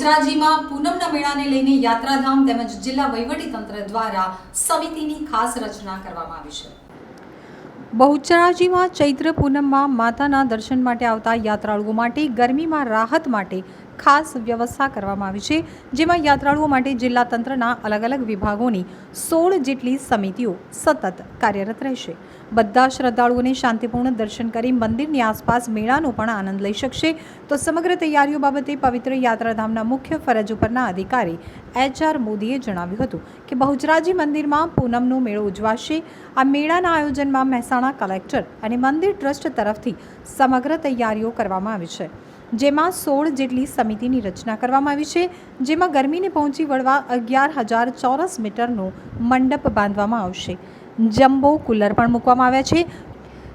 બહુચરાજીમાં પૂનમના મેળાને લઈને યાત્રાધામ તેમજ જિલ્લા વહીવટીતંત્ર દ્વારા સમિતિની ખાસ રચના કરવામાં આવી છે. બહુચરાજીમાં ચૈત્ર પૂનમમાં માતાના દર્શન માટે આવતા યાત્રાળુઓ માટે ગરમીમાં રાહત માટે ખાસ વ્યવસ્થા કરવામાં આવી છે, જેમાં યાત્રાળુઓ માટે જિલ્લા તંત્રના અલગ અલગ વિભાગોની સોળ જેટલી સમિતિઓ સતત કાર્યરત રહેશે. બધા શ્રદ્ધાળુઓને શાંતિપૂર્ણ દર્શન કરી મંદિરની આસપાસ મેળાનો પણ આનંદ લઈ શકશે. તો સમગ્ર તૈયારીઓ બાબતે પવિત્ર યાત્રાધામના મુખ્ય ફરજ ઉપરના અધિકારી એચ આર મોદીએ જણાવ્યું હતું કે બહુચરાજી મંદિરમાં પૂનમનો મેળો ઉજવાશે. આ મેળાના આયોજનમાં મહેસાણા કલેક્ટર અને મંદિર ટ્રસ્ટ તરફથી સમગ્ર તૈયારીઓ કરવામાં આવી છે. જેમાં સોળ જેટલી સમિતિની રચના કરવામાં આવી છે, જેમાં ગરમીને પહોંચી વળવા અગિયાર હજાર ચોરસ મીટરનો મંડપ બાંધવામાં આવશે. જમ્બો કુલર પણ મૂકવામાં આવ્યા છે.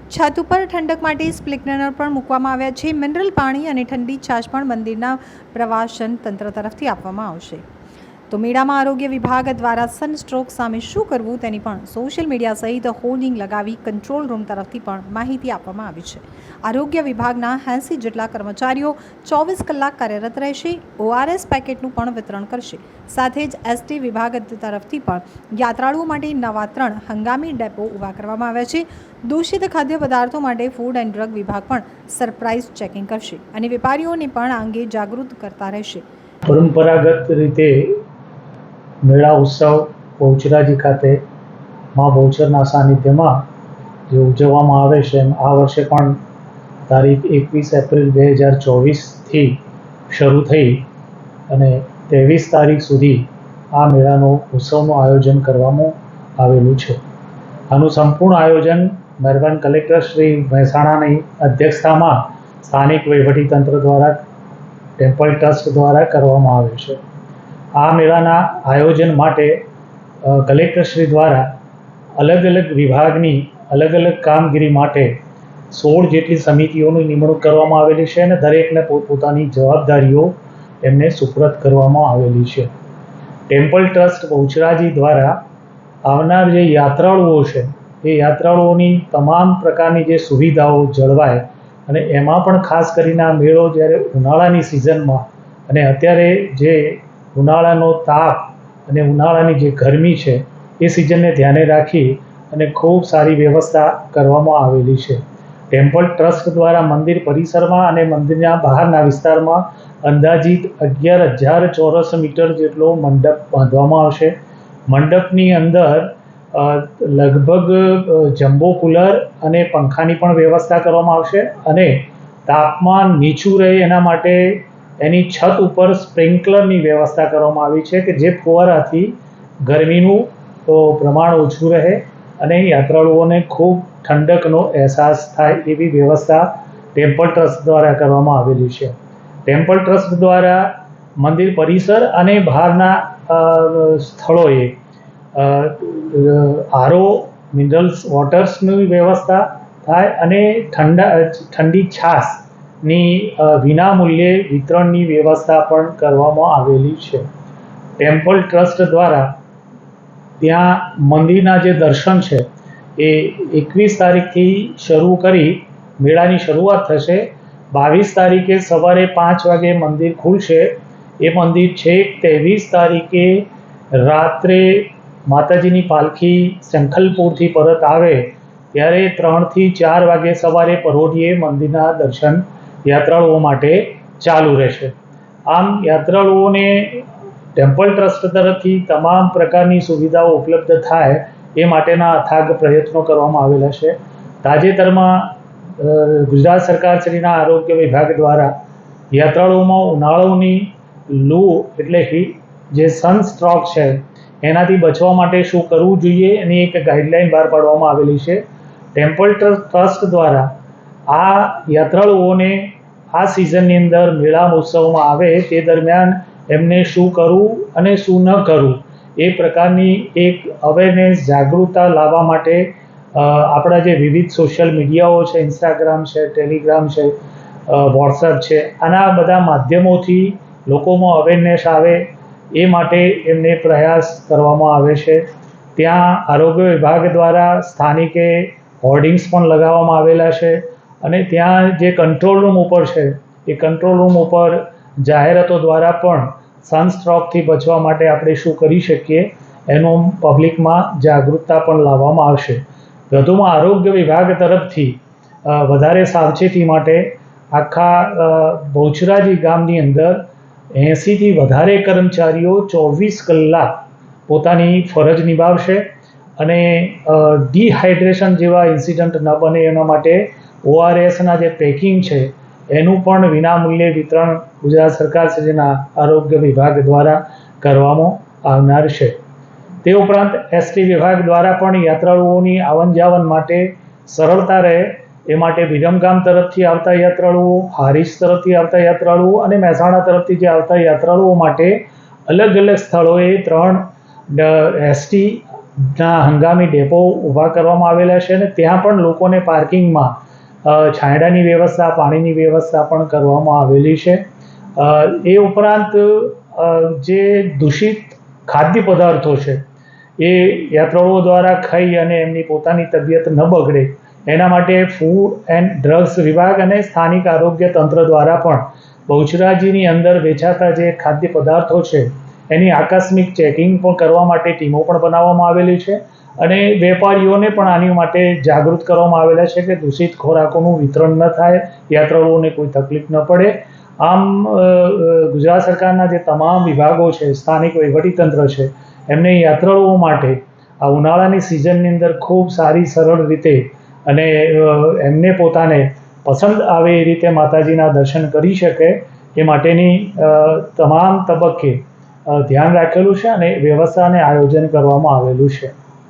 છત ઉપર ઠંડક માટે સ્પ્લિકનર પણ મૂકવામાં આવ્યા છે. મિનરલ પાણી અને ઠંડી છાશ પણ મંદિરના પ્રવાસન તંત્ર તરફથી આપવામાં આવશે. તો મેળામાં આરોગ્ય વિભાગ દ્વારા સનસ્ટ્રોક સામે શું કરવું તેની પણ સોશિયલ મીડિયા સહિત હોર્ડિંગ લગાવી કંટ્રોલ રૂમ તરફથી પણ માહિતી આપવામાં આવી છે. આરોગ્ય વિભાગના એંસી જેટલા કર્મચારીઓ ચોવીસ કલાક કાર્યરત રહેશે, ઓઆરએસ પેકેટનું પણ વિતરણ કરશે. સાથે જ એસટી વિભાગ તરફથી પણ યાત્રાળુઓ માટે નવા ત્રણ હંગામી ડેપો ઊભા કરવામાં આવ્યા છે. દૂષિત ખાદ્ય પદાર્થો માટે ફૂડ એન્ડ ડ્રગ વિભાગ પણ સરપ્રાઇઝ ચેકિંગ કરશે અને વેપારીઓને પણ આ અંગે જાગૃત કરતા રહેશે. પરંપરાગત રીતે મેળા ઉત્સવ બહુચરાજી ખાતે મા બહુચરના સાનિધ્યમાં જે ઉજવવામાં આવે છે આ વર્ષે પણ તારીખ એકવીસ એપ્રિલ બે હજાર ચોવીસથી શરૂ થઈ અને ત્રેવીસ તારીખ સુધી આ મેળાનો ઉત્સવનું આયોજન કરવામાં આવેલું છે. આનું સંપૂર્ણ આયોજન મહેરબાન કલેક્ટર શ્રી મહેસાણાની અધ્યક્ષતામાં સ્થાનિક વહીવટીતંત્ર દ્વારા ટેમ્પલ ટ્રસ્ટ દ્વારા કરવામાં આવે છે. આ મેળાના આયોજન માટે કલેક્ટરશ્રી દ્વારા અલગ અલગ વિભાગની અલગ અલગ કામગીરી માટે સોળ જેટલી સમિતિઓની નિમણૂક કરવામાં આવેલી છે અને દરેકને પોતપોતાની જવાબદારીઓ એમને સુપ્રત કરવામાં આવેલી છે. ટેમ્પલ ટ્રસ્ટ બહુચરાજી દ્વારા આવનાર જે યાત્રાળુઓ છે, એ યાત્રાળુઓની તમામ પ્રકારની જે સુવિધાઓ જળવાય અને એમાં પણ ખાસ કરીને આ મેળો જ્યારે ઉનાળાની સિઝનમાં અને અત્યારે જે ઉનાળાનો તાપ અને ઉનાળાની જે ગરમી છે, એ સિઝનને ધ્યાને રાખી અને ખૂબ સારી વ્યવસ્થા કરવામાં આવેલી છે. ટેમ્પલ ટ્રસ્ટ દ્વારા મંદિર પરિસરમાં અને મંદિરના બહારના વિસ્તારમાં અંદાજિત અગિયાર હજાર ચોરસ મીટર જેટલો મંડપ બાંધવામાં આવશે. મંડપની અંદર લગભગ જમ્બો કુલર અને પંખાની પણ વ્યવસ્થા કરવામાં આવશે અને તાપમાન નીચું રહે એના માટે એની છત ઉપર સ્પ્રિન્કલરની વ્યવસ્થા કરવામાં આવી છે કે જે ફુવારાથી ગરમીનું પ્રમાણ ઓછું રહે અને યાત્રાળુઓને ખૂબ ઠંડકનો અહેસાસ થાય એવી વ્યવસ્થા ટેમ્પલ ટ્રસ્ટ દ્વારા કરવામાં આવેલી છે. ટેમ્પલ ટ્રસ્ટ દ્વારા મંદિર પરિસર અને બહારના સ્થળોએ આરો, મિનરલ્સ, વોટર્સની વ્યવસ્થા થાય અને ઠંડા ઠંડી છાશની અ, વિનામૂલ્યે વિતરણની વ્યવસ્થા પણ કરવામાં આવેલી છે. ટેમ્પલ ટ્રસ્ટ દ્વારા ત્યાં મંદિરના જે દર્શન છે એ એકવીસ તારીખથી શરૂ કરી મેળાની શરૂઆત થશે. બાવીસ તારીખે સવારે પાંચ વાગે મંદિર ખુલશે. એ મંદિર છેક ત્રેવીસ તારીખે રાત્રે માતાજીની પાલખી શંખલપુરથી પરત આવે. ત્યારે ત્રણથી ચાર વાગે સવારે પરોઢીએ મંદિરના દર્શન યાત્રાળુઓ માટે ચાલુ રહેશે. આમ યાત્રાળુઓને ટેમ્પલ ટ્રસ્ટ તરફથી તમામ પ્રકારની સુવિધાઓ ઉપલબ્ધ થાય એ માટેના અથાગ પ્રયત્નો કરવામાં આવેલા છે. તાજેતરમાં ગુજરાત સરકારશ્રીના આરોગ્ય વિભાગ દ્વારા યાત્રાળુઓમાં ઉનાળોની લૂ એટલે હીટ જે સનસ્ટ્રોક છે, એનાથી બચવા માટે શું કરવું જોઈએ એની એક ગાઈડલાઈન બહાર પાડવામાં આવેલી છે. ટેમ્પલ ટ્રસ્ટ દ્વારા આ યાત્રાળુઓને આ સિઝનની અંદર મેળા મહોત્સવમાં આવે તે દરમિયાન એમને શું કરવું અને શું ન કરવું એ પ્રકારની એક અવેરનેસ જાગૃતતા લાવવા માટે આપણા જે વિવિધ સોશિયલ મીડિયાઓ છે ઇન્સ્ટાગ્રામ છે ટેલિગ્રામ છે વોટ્સઅપ છે, આના બધા માધ્યમોથી લોકોમાં અવેરનેસ આવે એ માટે એમને પ્રયાસ કરવામાં આવે છે. ત્યાં આરોગ્ય વિભાગ દ્વારા સ્થાનિકે હોર્ડિંગ્સ પણ લગાવવામાં આવેલા છે. અને ત્યાં જે કંટ્રોલ રૂમ ઉપર છે, એ કંટ્રોલ રૂમ ઉપર જાહેરાતો દ્વારા પણ સનસ્ટ્રોકથી બચવા માટે આપણે શું કરી શકીએ, એનું પબ્લિકમાં જાગૃતતા પણ લાવવામાં આવશે. વધુમાં આરોગ્ય વિભાગ તરફથી વધારે સાવચેતી માટે આખા બહુચરાજી ગામની અંદર એંસીથી વધારે કર્મચારીઓ ચોવીસ કલાક પોતાની ફરજ નિભાવશે અને ડિહાઇડ્રેશન જેવા ઇન્સિડન્ટ ન બને એના માટે ઓઆરએસના જે પેકિંગ છે, એનું પણ વિનામૂલ્યે વિતરણ ગુજરાત સરકાર શ્રીના આરોગ્ય વિભાગ દ્વારા કરવામાં આવનાર છે. તે ઉપરાંત એસટી વિભાગ દ્વારા પણ યાત્રાળુઓની આવન જાવન માટે સરળતા રહે, એ માટે વિરમગામ તરફથી આવતા યાત્રાળુઓ, હારીજ તરફથી આવતા યાત્રાળુઓ અને મહેસાણા તરફથી જે આવતા યાત્રાળુઓ માટે અલગ અલગ સ્થળોએ ત્રણ એસટીના હંગામી ડેપો ઊભા કરવામાં આવેલા છે અને ત્યાં પણ લોકોને પાર્કિંગમાં છાંયડાની વ્યવસ્થા, પાણીની વ્યવસ્થા પણ કરવામાં આવેલી છે. એ ઉપરાંત જે દૂષિત ખાદ્ય પદાર્થો છે, એ યાત્રાળુઓ દ્વારા ખાઈ અને એમની પોતાની તબિયત ન બગડે, એના માટે ફૂડ એન્ડ ડ્રગ્સ વિભાગ અને સ્થાનિક આરોગ્ય તંત્ર દ્વારા પણ બહુચરાજીની અંદર વેચાતા જે ખાદ્ય પદાર્થો છે, એની આકસ્મિક ચેકિંગ પણ કરવા માટે ટીમો પણ બનાવવામાં આવેલી છે. અને વેપારીઓને પણ આની માટે જાગૃત કરવામાં આવેલા છે કે દૂષિત ખોરાકોનું વિતરણ ન થાય, યાત્રાળુઓને કોઈ તકલીફ ન પડે. આમ ગુજરાત સરકારના જે તમામ વિભાગો છે, સ્થાનિક વહીવટીતંત્ર છે, એમને યાત્રાળુઓ માટે આ ઉનાળાની સિઝનની અંદર ખૂબ સારી, સરળ રીતે અને એમને પોતાને પસંદ આવે એ રીતે માતાજીના દર્શન કરી શકે એ માટેની તમામ તબક્કે ધ્યાન રાખેલું છે અને વ્યવસ્થા અને આયોજન કરવામાં આવેલું છે.